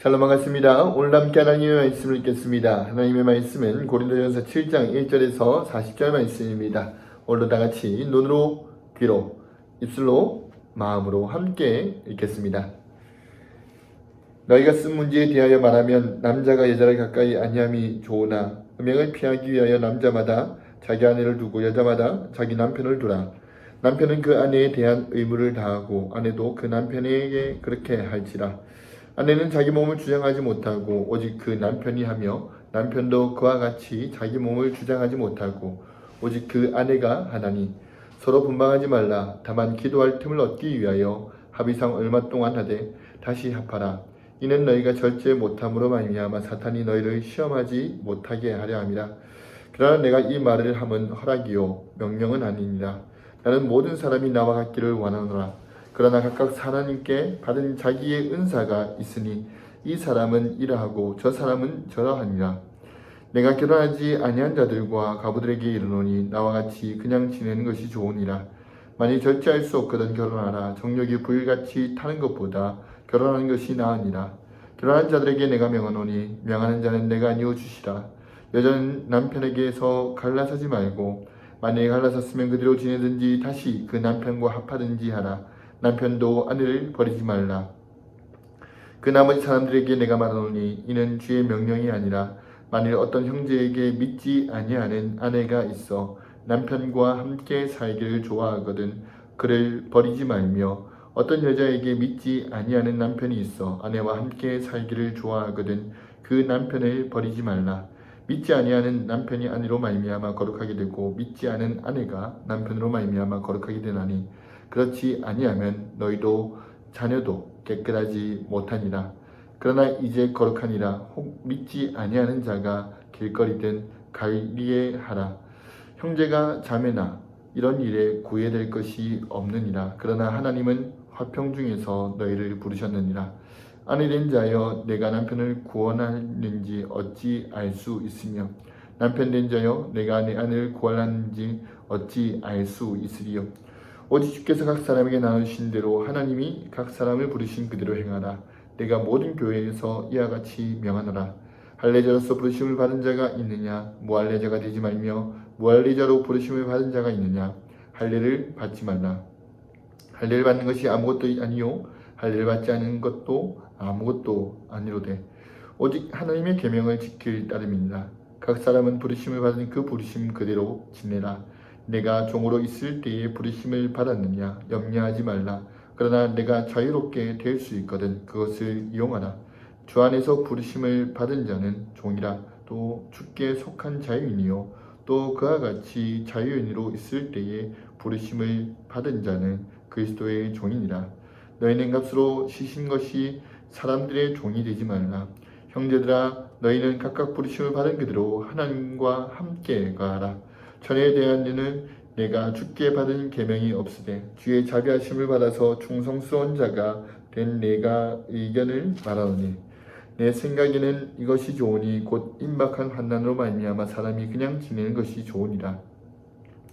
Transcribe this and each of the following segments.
샬롬 반갑습니다. 오늘 함께 하나님의 말씀을 읽겠습니다. 하나님의 말씀은 고린도전서 7장 1절에서 40절 말씀입니다. 오늘도 다 같이 눈으로, 귀로, 입술로, 마음으로 함께 읽겠습니다. 너희가 쓴 문제에 대하여 말하면 남자가 여자를 가까이 아니함이 좋으나 음행을 피하기 위하여 남자마다 자기 아내를 두고 여자마다 자기 남편을 두라. 남편은 그 아내에 대한 의무를 다하고 아내도 그 남편에게 그렇게 할지라. 아내는 자기 몸을 주장하지 못하고 오직 그 남편이 하며 남편도 그와 같이 자기 몸을 주장하지 못하고 오직 그 아내가 하나니 서로 분방하지 말라. 다만 기도할 틈을 얻기 위하여 합의상 얼마 동안 하되 다시 합하라. 이는 너희가 절제 못함으로 말미암아 사탄이 너희를 시험하지 못하게 하려 함이라. 그러나 내가 이 말을 함은 허락이요 명령은 아니니라. 나는 모든 사람이 나와 같기를 원하노라 그러나 각각 하나님께 받은 자기의 은사가 있으니 이 사람은 이러하고 저 사람은 저러하니라. 내가 결혼하지 아니한 자들과 가부들에게 이르노니 나와 같이 그냥 지내는 것이 좋으니라. 만일 절제할 수 없거든 결혼하라. 정력이 불같이 타는 것보다 결혼하는 것이 나으니라. 결혼한 자들에게 내가 명하노니 명하는 자는 내가 아니오 주시라. 여자는 남편에게서 갈라서지 말고 만일 갈라섰으면 그대로 지내든지 다시 그 남편과 합하든지 하라. 남편도 아내를 버리지 말라. 그 나머지 사람들에게 내가 말하노니 이는 주의 명령이 아니라 만일 어떤 형제에게 믿지 아니하는 아내가 있어 남편과 함께 살기를 좋아하거든 그를 버리지 말며 어떤 여자에게 믿지 아니하는 남편이 있어 아내와 함께 살기를 좋아하거든 그 남편을 버리지 말라. 믿지 아니하는 남편이 아내로 말미암아 거룩하게 되고 믿지 않은 아내가 남편으로 말미암아 거룩하게 되나니 그렇지 아니하면 너희도 자녀도 깨끗하지 못하니라. 그러나 이제 거룩하니라. 혹 믿지 아니하는 자가 길거리든 갈리에 하라. 형제가 자매나 이런 일에 구애될 것이 없느니라. 그러나 하나님은 화평 중에서 너희를 부르셨느니라. 아내 된 자여 내가 남편을 구원하는지 어찌 알 수 있으며 남편 된 자여 내가 내 아내를 구원하는지 어찌 알 수 있으리요. 오직 주께서 각 사람에게 나누신 대로 하나님이 각 사람을 부르신 그대로 행하라. 내가 모든 교회에서 이와 같이 명하노라. 할례자로서 부르심을 받은 자가 있느냐? 무할례자가 되지 말며 무할례자로 부르심을 받은 자가 있느냐? 할례를 받지 말라. 할례를 받는 것이 아무것도 아니요 할례를 받지 않은 것도 아무것도 아니로되 오직 하나님의 계명을 지킬 따름이니라. 각 사람은 부르심을 받은 그 부르심 그대로 지내라. 내가 종으로 있을 때에 부르심을 받았느냐? 염려하지 말라. 그러나 내가 자유롭게 될 수 있거든 그것을 이용하라. 주 안에서 부르심을 받은 자는 종이라. 또 주께 속한 자유인이요. 또 그와 같이 자유인으로 있을 때에 부르심을 받은 자는 그리스도의 종이니라. 너희는 값으로 시신 것이 사람들의 종이 되지 말라. 형제들아 너희는 각각 부르심을 받은 그대로 하나님과 함께 가라 전에 대한 일은 내가 주께 받은 계명이 없으되 주의 자비하심을 받아서 충성스러운 자가 된 내가 의견을 말하노니 내 생각에는 이것이 좋으니 곧 임박한 환난으로 말미암아 사람이 그냥 지내는 것이 좋으니라.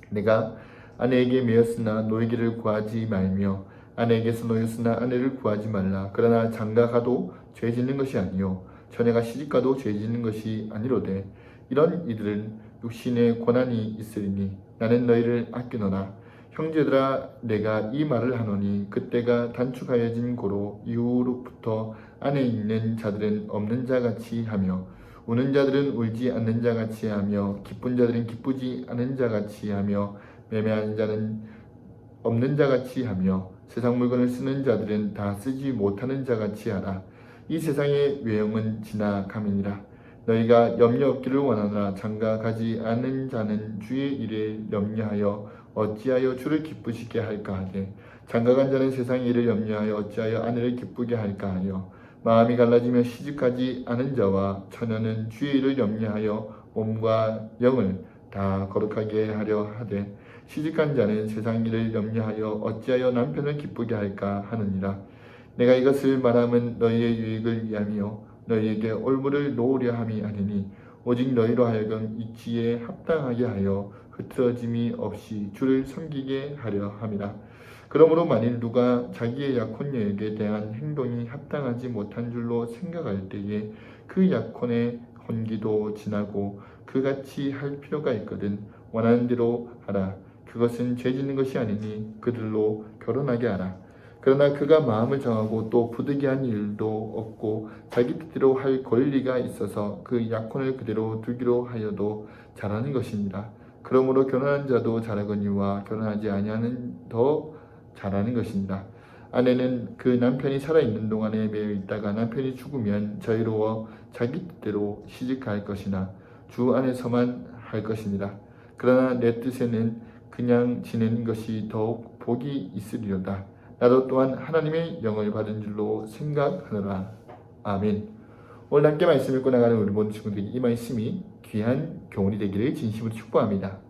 내가 아내에게 매였으나 노예기를 구하지 말며 아내에게서 노였으나 아내를 구하지 말라. 그러나 장가가도 죄 짓는 것이 아니요. 전에가 시집가도 죄 짓는 것이 아니로되 이런 이들은 육신의 고난이 있으리니 나는 너희를 아끼노라 형제들아 내가 이 말을 하노니 그때가 단축하여진 고로 이후로부터 안에 있는 자들은 없는 자같이 하며 우는 자들은 울지 않는 자같이 하며 기쁜 자들은 기쁘지 않은 자같이 하며 매매하는 자는 없는 자같이 하며 세상 물건을 쓰는 자들은 다 쓰지 못하는 자같이 하라. 이 세상의 외형은 지나감이니라 너희가 염려 없기를 원하노라 장가 가지 않은 자는 주의 일에 염려하여 어찌하여 주를 기쁘시게 할까 하되 장가 간 자는 세상의 일을 염려하여 어찌하여 아내를 기쁘게 할까 하여 마음이 갈라지며 시집가지 않은 자와 처녀는 주의 일을 염려하여 몸과 영을 다 거룩하게 하려 하되 시집간 자는 세상 일을 염려하여 어찌하여 남편을 기쁘게 할까 하느니라. 내가 이것을 말함은 너희의 유익을 위함이요 너희에게 올무를 놓으려 함이 아니니 오직 너희로 하여금 이치에 합당하게 하여 흐트러짐이 없이 주를 섬기게 하려 함이라. 그러므로 만일 누가 자기의 약혼녀에게 대한 행동이 합당하지 못한 줄로 생각할 때에 그 약혼의 혼기도 지나고 그같이 할 필요가 있거든 원하는 대로 하라 그것은 죄 짓는 것이 아니니 그들로 결혼하게 하라 그러나 그가 마음을 정하고 또 부득이한 일도 없고 자기 뜻대로 할 권리가 있어서 그 약혼을 그대로 두기로 하여도 잘하는 것이니라 그러므로 결혼한 자도 잘하거니와 결혼하지 아니하는 더 잘하는 것이니라 아내는 그 남편이 살아있는 동안에 매여 있다가 남편이 죽으면 자유로워 자기 뜻대로 시집갈 것이나 주 안에서만 할 것이니라. 그러나 내 뜻에는 그냥 지내는 것이 더욱 복이 있으리로다. 나도 또한 하나님의 영을 받은 줄로 생각하노라. 아멘. 오늘 함께 말씀 읽고 나가는 우리 모든 친구들이 이 말씀이 귀한 교훈이 되기를 진심으로 축복합니다.